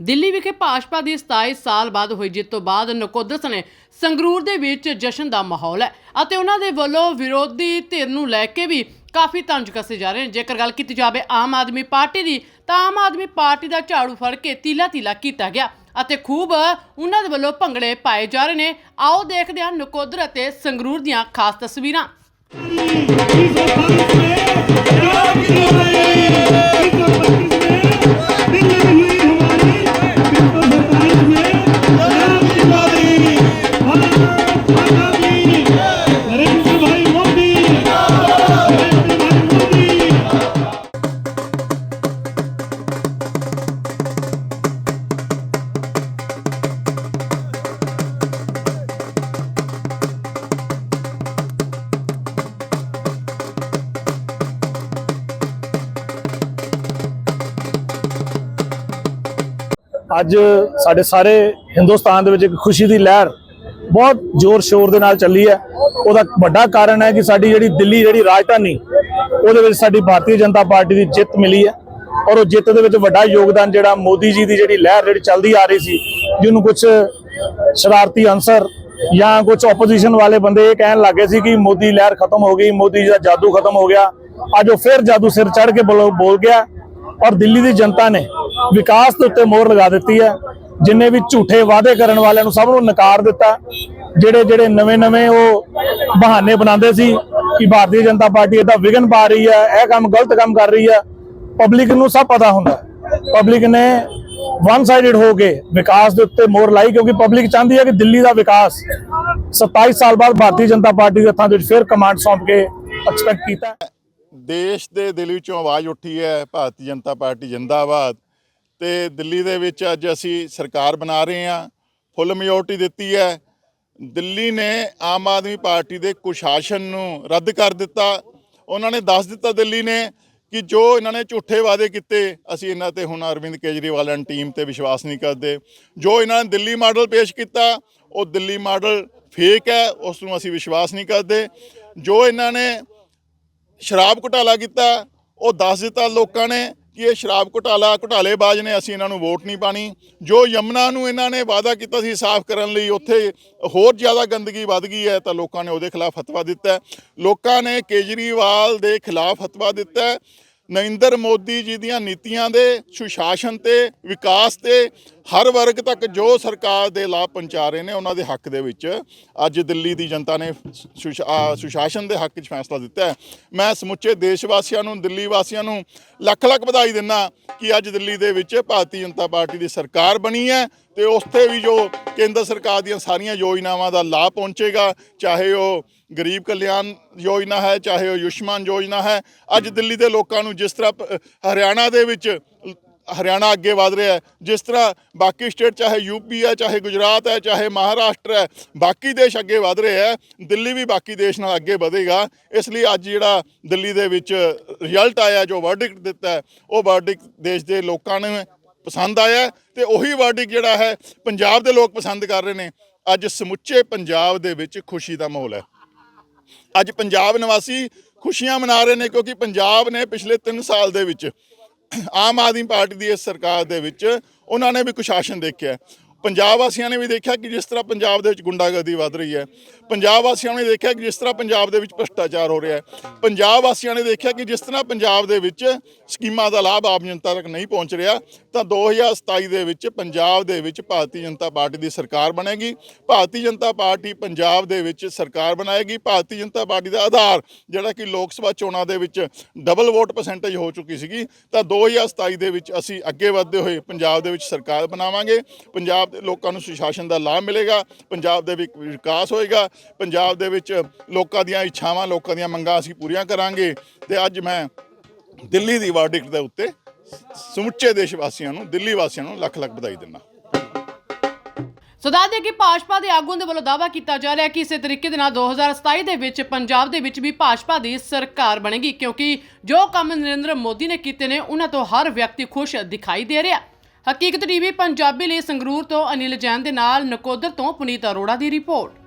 ਦਿੱਲੀ ਵਿਖੇ ਭਾਜਪਾ ਦੀ 27 ਸਾਲ ਬਾਅਦ ਹੋਈ ਜਿੱਤ ਤੋਂ ਬਾਅਦ ਨਕੋਦਰ ਸਣੇ ਸੰਗਰੂਰ ਦੇ ਵਿੱਚ ਜਸ਼ਨ ਦਾ ਮਾਹੌਲ ਹੈ ਅਤੇ ਉਹਨਾਂ ਦੇ ਵੱਲੋਂ ਵਿਰੋਧੀ ਧਿਰ ਨੂੰ ਲੈ ਕੇ ਵੀ ਕਾਫੀ ਤੰਜ ਕੱਸੇ ਜਾ ਰਹੇ ਨੇ। ਜੇਕਰ ਗੱਲ ਕੀਤੀ ਜਾਵੇ ਆਮ ਆਦਮੀ ਪਾਰਟੀ ਦੀ, ਤਾਂ ਆਮ ਆਦਮੀ ਪਾਰਟੀ ਦਾ ਝਾੜੂ ਫੜ ਕੇ ਤੀਲਾ ਤੀਲਾ ਕੀਤਾ ਗਿਆ ਅਤੇ ਖੂਬ ਉਹਨਾਂ ਦੇ ਵੱਲੋਂ ਭੰਗੜੇ ਪਾਏ ਜਾ ਰਹੇ ਨੇ। ਆਓ ਦੇਖਦੇ ਹਾਂ ਨਕੋਦਰ ਅਤੇ ਸੰਗਰੂਰ ਦੀਆਂ ਖਾਸ ਤਸਵੀਰਾਂ। ਅੱਜ ਸਾਡੇ ਸਾਰੇ ਹਿੰਦੁਸਤਾਨ ਦੇ ਵਿੱਚ ਇੱਕ ਖੁਸ਼ੀ ਦੀ ਲਹਿਰ ਬਹੁਤ ਜ਼ੋਰ ਸ਼ੋਰ ਦੇ ਨਾਲ ਚੱਲੀ ਹੈ। ਉਹਦਾ ਵੱਡਾ ਕਾਰਨ ਹੈ ਕਿ ਸਾਡੀ ਜਿਹੜੀ ਦਿੱਲੀ ਜਿਹੜੀ ਰਾਜਧਾਨੀ, ਉਹਦੇ ਵਿੱਚ ਸਾਡੀ ਭਾਰਤੀ ਜਨਤਾ ਪਾਰਟੀ ਦੀ ਜਿੱਤ ਮਿਲੀ ਹੈ ਔਰ ਉਹ ਜਿੱਤ ਦੇ ਵਿੱਚ ਵੱਡਾ ਯੋਗਦਾਨ ਜਿਹੜਾ ਮੋਦੀ ਜੀ ਦੀ ਜਿਹੜੀ ਲਹਿਰ ਜਿਹੜੀ ਚੱਲਦੀ ਆ ਰਹੀ ਸੀ, ਜਿਹਨੂੰ ਕੁਝ ਸ਼ਰਾਰਤੀ ਅੰਸਰ ਜਾਂ ਕੁਝ ਆਪੋਜੀਸ਼ਨ ਵਾਲੇ ਬੰਦੇ ਇਹ ਕਹਿਣ ਲੱਗੇ ਸੀ ਕਿ ਮੋਦੀ ਲਹਿਰ ਖਤਮ ਹੋ ਗਈ, ਮੋਦੀ ਜੀ ਦਾ ਜਾਦੂ ਖਤਮ ਹੋ ਗਿਆ। ਅੱਜ ਉਹ ਫਿਰ ਜਾਦੂ ਸਿਰ ਚੜ ਕੇ ਬੋਲ ਬੋਲ ਗਿਆ ਔਰ ਦਿੱਲੀ ਦੀ ਜਨਤਾ ਨੇ ਵਿਕਾਸ ਦੇ ਉੱਤੇ ਮੋਹਰ ਲਗਾ ਦਿੱਤੀ ਹੈ। ਜਿੰਨੇ ਵੀ ਝੂਠੇ ਵਾਅਦੇ ਕਰਨ ਵਾਲਿਆਂ ਨੂੰ ਸਭ ਨੂੰ ਨਕਾਰ ਦਿੱਤਾ। ਜਿਹੜੇ ਜਿਹੜੇ ਨਵੇਂ-ਨਵੇਂ ਉਹ ਬਹਾਨੇ ਬਣਾਉਂਦੇ ਸੀ ਕਿ ਭਾਰਤੀ ਜਨਤਾ ਪਾਰਟੀ ਇਹਦਾ ਵਿਗਨ ਪਾ ਰਹੀ ਹੈ, ਇਹ ਕੰਮ ਗਲਤ ਕੰਮ ਕਰ ਰਹੀ ਹੈ। ਪਬਲਿਕ ਨੂੰ ਸਭ ਪਤਾ ਹੁੰਦਾ ਪਬਲਿਕ ਨੇ ਵਨ ਸਾਈਡਡ ਹੋ ਕੇ ਵਿਕਾਸ ਦੇ ਉੱਤੇ ਮੋਹਰ ਲਾਈ ਕਿਉਂਕਿ ਪਬਲਿਕ ਚਾਹੁੰਦੀ ਹੈ ਕਿ ਦਿੱਲੀ ਦਾ ਵਿਕਾਸ 27 ਸਾਲ ਬਾਅਦ ਭਾਰਤੀ ਜਨਤਾ ਪਾਰਟੀ ਦੇ ਹੱਥਾਂ ਦੇ ਵਿੱਚ ਫਿਰ ਕਮਾਂਡ ਸੌਂਪ ਕੇ ਐਕਸਪੈਕਟ ਕੀਤਾ। ਦੇਸ਼ ਦੇ ਦਿਲ ਵਿੱਚੋਂ ਆਵਾਜ਼ ਉੱਠੀ ਹੈ, ਭਾਰਤੀ ਜਨਤਾ ਪਾਰਟੀ ਜਿੰਦਾਬਾਦ। ਤੇ ਦਿੱਲੀ ਦੇ ਵਿੱਚ ਅੱਜ ਅਸੀਂ ਸਰਕਾਰ ਬਣਾ ਰਹੇ ਹਾਂ। ਫੁੱਲ ਮੈਜੋਰਟੀ ਦਿੱਤੀ ਹੈ। ਦਿੱਲੀ ਨੇ ਆਮ ਆਦਮੀ ਪਾਰਟੀ ਦੇ ਕੁਸ਼ਾਸਨ ਨੂੰ ਰੱਦ ਕਰ ਦਿੱਤਾ। ਉਹਨਾਂ ਨੇ ਦੱਸ ਦਿੱਤਾ ਦਿੱਲੀ ਨੇ ਕਿ ਜੋ ਇਹਨਾਂ ਨੇ ਝੂਠੇ ਵਾਅਦੇ ਕੀਤੇ, ਅਸੀਂ ਇਹਨਾਂ ਤੇ ਹੁਣ ਅਰਵਿੰਦ ਕੇਜਰੀਵਾਲ ਐਂਡ ਟੀਮ ਤੇ ਵਿਸ਼ਵਾਸ ਨਹੀਂ ਕਰਦੇ। ਜੋ ਇਹਨਾਂ ਨੇ ਦਿੱਲੀ ਮਾਡਲ ਪੇਸ਼ ਕੀਤਾ, ਉਹ ਦਿੱਲੀ ਮਾਡਲ ਫੇਕ ਹੈ, ਉਸ ਨੂੰ ਅਸੀਂ ਵਿਸ਼ਵਾਸ ਨਹੀਂ ਕਰਦੇ। ਜੋ ਇਹਨਾਂ ਨੇ ਸ਼ਰਾਬ ਘੁਟਾਲਾ ਕੀਤਾ, ਉਹ ਦੱਸ ਦਿੱਤਾ ਲੋਕਾਂ ਨੇ। ਕਿ ਇਹ ਸ਼ਰਾਬ ਘੁਟਾਲਾ ਘੁਟਾਲੇਬਾਜ਼ ਨੇ, ਅਸੀਂ ਇਹਨਾਂ ਨੂੰ ਵੋਟ ਨਹੀਂ ਪਾਣੀ। ਜੋ ਯਮਨਾ ਨੂੰ ਇਹਨਾਂ ਨੇ ਵਾਅਦਾ ਕੀਤਾ ਸੀ ਸਾਫ਼ ਕਰਨ ਲਈ, ਉੱਥੇ ਹੋਰ ਜ਼ਿਆਦਾ ਗੰਦਗੀ ਵੱਧ ਗਈ ਹੈ, ਤਾਂ ਲੋਕਾਂ ਨੇ ਉਹਦੇ ਖਿਲਾਫ ਫਤਵਾ ਦਿੱਤਾ ਲੋਕਾਂ ਨੇ ਕੇਜਰੀਵਾਲ ਦੇ ਖਿਲਾਫ ਫਤਵਾ ਦਿੱਤਾ ਨਰਿੰਦਰ ਮੋਦੀ ਜੀ ਦੀਆਂ ਨੀਤੀਆਂ ਦੇ, ਸੁਸ਼ਾਸਨ ਤੇ, ਵਿਕਾਸ ਤੇ ਹਰ ਵਰਗ ਤੱਕ ਜੋ ਸਰਕਾਰ ਦੇ ਲਾਭ ਪਹੁੰਚਾ ਰਹੇ ਨੇ, ਉਹਨਾਂ ਦੇ ਹੱਕ ਦੇ ਵਿੱਚ ਅੱਜ ਦਿੱਲੀ ਦੀ ਜਨਤਾ ਨੇ ਸੁਸ਼- ਸੁਸ਼ਾਸਨ ਦੇ ਹੱਕ 'ਚ ਫੈਸਲਾ ਦਿੱਤਾ ਹੈ। ਮੈਂ ਸਮੁੱਚੇ ਦੇਸ਼ ਵਾਸੀਆਂ ਨੂੰ ਦਿੱਲੀ ਵਾਸੀਆਂ ਨੂੰ ਲੱਖ ਲੱਖ ਵਧਾਈ ਦਿੰਦਾ ਕਿ ਅੱਜ ਦਿੱਲੀ ਦੇ ਵਿੱਚ ਭਾਰਤੀ ਜਨਤਾ ਪਾਰਟੀ ਦੀ ਸਰਕਾਰ ਬਣੀ ਹੈ ਤੇ ਉਸ ਵੀ ਜੋ ਕੇਂਦਰ ਸਰਕਾਰ ਦੀਆਂ ਸਾਰੀਆਂ ਯੋਜਨਾਵਾਂ ਦਾ ਲਾਭ ਪਹੁੰਚੇਗਾ, ਚਾਹੇ ਉਹ ਗਰੀਬ ਕਲਿਆਣ ਯੋਜਨਾ ਹੈ, ਚਾਹੇ ਉਹ ਆਯੁਸ਼ਮਾਨ ਯੋਜਨਾ ਹੈ, ਅੱਜ ਦਿੱਲੀ ਦੇ ਲੋਕਾਂ ਨੂੰ ਜਿਸ ਤਰ੍ਹਾਂ ਪ- ਹਰਿਆਣਾ ਦੇ ਵਿੱਚ ਹਰਿਆਣਾ ਅੱਗੇ ਵਧ ਰਿਹਾ ਹੈ। ਜਿਸ ਤਰ੍ਹਾਂ ਬਾਕੀ ਸਟੇਟ ਚਾਹੇ ਯੂਪੀ ਹੈ, ਚਾਹੇ ਗੁਜਰਾਤ ਹੈ, ਚਾਹੇ ਮਹਾਰਾਸ਼ਟਰ ਹੈ, ਬਾਕੀ ਦੇਸ਼ ਅੱਗੇ ਵਧ ਰਿਹਾ ਹੈ। ਦਿੱਲੀ ਵੀ ਬਾਕੀ ਦੇਸ਼ ਨਾਲ ਅੱਗੇ ਵਧੇਗਾ। ਇਸ ਲਈ ਅੱਜ ਜਿਹੜਾ ਦਿੱਲੀ ਦੇ ਵਿੱਚ ਰਿਜ਼ਲਟ ਆਇਆ, ਜੋ ਵਰਡਿਕਟ ਦਿੱਤਾ ਉਹ ਵਰਡਿਕਟ ਦੇਸ਼ ਦੇ ਲੋਕਾਂ ਨੂੰ ਪਸੰਦ ਆਇਆ ਹੈ ਤੇ ਉਹੀ ਵਰਡਿਕਟ ਜਿਹੜਾ ਹੈ, ਪੰਜਾਬ ਦੇ ਲੋਕ ਪਸੰਦ ਕਰ ਰਹੇ ਨੇ। ਅੱਜ ਸਮੁੱਚੇ ਪੰਜਾਬ ਦੇ ਵਿੱਚ ਖੁਸ਼ੀ ਦਾ ਮਾਹੌਲ ਹੈ। ਅੱਜ ਪੰਜਾਬ ਨਿਵਾਸੀ ਖੁਸ਼ੀਆਂ ਮਨਾ ਰਹੇ ਨੇ ਕਿਉਂਕਿ ਪੰਜਾਬ ਨੇ ਪਿਛਲੇ 3 ਸਾਲ ਦੇ ਵਿੱਚ ਆਮ ਆਦਮੀ ਪਾਰਟੀ ਦੀ ਇਸ ਸਰਕਾਰ ਦੇ ਵਿੱਚ ਉਹਨਾਂ ਨੇ ਵੀ ਕੁਸ਼ਾਸਨ ਦੇਖਿਆ। ਪੰਜਾਬ ਵਾਸੀਆਂ ਨੇ ਵੀ ਦੇਖਿਆ ਕਿ ਜਿਸ ਤਰ੍ਹਾਂ ਪੰਜਾਬ ਦੇ ਵਿੱਚ ਗੁੰਡਾਗਰਦੀ ਵੱਧ ਰਹੀ ਹੈ, ਪੰਜਾਬ ਵਾਸੀਆਂ ਨੇ ਦੇਖਿਆ ਕਿ ਜਿਸ ਤਰ੍ਹਾਂ ਪੰਜਾਬ ਦੇ ਵਿੱਚ ਭ੍ਰਿਸ਼ਟਾਚਾਰ ਹੋ ਰਿਹਾ ਹੈ, ਪੰਜਾਬ ਵਾਸੀਆਂ ਨੇ ਦੇਖਿਆ ਕਿ ਜਿਸ ਤਰ੍ਹਾਂ ਪੰਜਾਬ ਦੇ ਵਿੱਚ ਸਕੀਮਾਂ ਦਾ ਲਾਭ ਆਮ ਜਨਤਾ ਤੱਕ ਨਹੀਂ ਪਹੁੰਚ ਰਿਹਾ, ਤਾਂ 2027 ਦੇ ਵਿੱਚ ਪੰਜਾਬ ਦੇ ਵਿੱਚ ਭਾਰਤੀ ਜਨਤਾ ਪਾਰਟੀ ਦੀ ਸਰਕਾਰ ਬਣੇਗੀ, ਭਾਰਤੀ ਜਨਤਾ ਪਾਰਟੀ ਪੰਜਾਬ ਦੇ ਵਿੱਚ ਸਰਕਾਰ ਬਣਾਏਗੀ, ਭਾਰਤੀ ਜਨਤਾ ਪਾਰਟੀ ਦਾ ਆਧਾਰ ਜਿਹੜਾ ਕਿ ਲੋਕ ਸਭਾ ਚੋਣਾਂ ਦੇ ਵਿੱਚ ਡਬਲ ਵੋਟ ਪਰਸੈਂਟੇਜ ਹੋ ਚੁੱਕੀ ਸੀਗੀ, ਤਾਂ 2027 ਦੇ ਵਿੱਚ ਅਸੀਂ ਅੱਗੇ ਵਧਦੇ ਹੋਏ ਪੰਜਾਬ ਦੇ ਵਿੱਚ ਸਰਕਾਰ ਬਣਾਵਾਂਗੇ, ਪੰਜਾਬ ਦੇ ਲੋਕਾਂ ਨੂੰ ਸੁਸ਼ਾਸਨ ਦਾ ਲਾਭ ਮਿਲੇਗਾ, ਪੰਜਾਬ ਦੇ ਵਿੱਚ ਵਿਕਾਸ ਹੋਏਗਾ, ਪੰਜਾਬ ਦੇ ਵਿੱਚ ਲੋਕਾਂ ਦੀਆਂ ਇੱਛਾਵਾਂ, ਲੋਕਾਂ ਦੀਆਂ ਮੰਗਾਂ ਅਸੀਂ ਪੂਰੀਆਂ ਕਰਾਂਗੇ। ਤੇ ਅੱਜ ਮੈਂ ਦਿੱਲੀ ਦੀ ਵਰਡਿਕਟ ਦੇ ਉੱਤੇ ਸਮੁੱਚੇ ਦੇਸ਼ ਵਾਸੀਆਂ ਨੂੰ, ਦਿੱਲੀ ਵਾਸੀਆਂ ਨੂੰ ਲੱਖ ਲੱਖ ਵਧਾਈ ਦਿੰਦਾ ਸੋ ਦੱਸ ਦਈਏ ਕਿ ਭਾਜਪਾ ਦੇ ਆਗੂਆਂ ਦੇ ਵੱਲੋਂ ਦਾਅਵਾ ਕੀਤਾ ਜਾ ਰਿਹਾ ਕਿ ਇਸੇ ਤਰੀਕੇ ਦੇ ਨਾਲ 2027 ਦੇ ਵਿੱਚ ਪੰਜਾਬ ਦੇ ਵਿੱਚ ਵੀ ਭਾਜਪਾ ਦੀ ਸਰਕਾਰ ਬਣੇਗੀ, ਕਿਉਂਕਿ ਜੋ ਕੰਮ ਨਰਿੰਦਰ ਮੋਦੀ ਨੇ ਕੀਤੇ ਨੇ, ਉਹਨਾਂ ਤੋਂ ਹਰ ਵਿਅਕਤੀ ਖੁਸ਼ ਦਿਖਾਈ ਦੇ ਰਿਹਾ ਹਕੀਕਤ ਟੀਵੀ ਪੰਜਾਬੀ ਲਈ ਸੰਗਰੂਰ ਤੋਂ ਅਨਿਲ ਜੈਨ ਦੇ ਨਾਲ ਨਕੋਦਰ ਤੋਂ ਪੁਨੀਤ ਅਰੋੜਾ ਦੀ ਰਿਪੋਰਟ।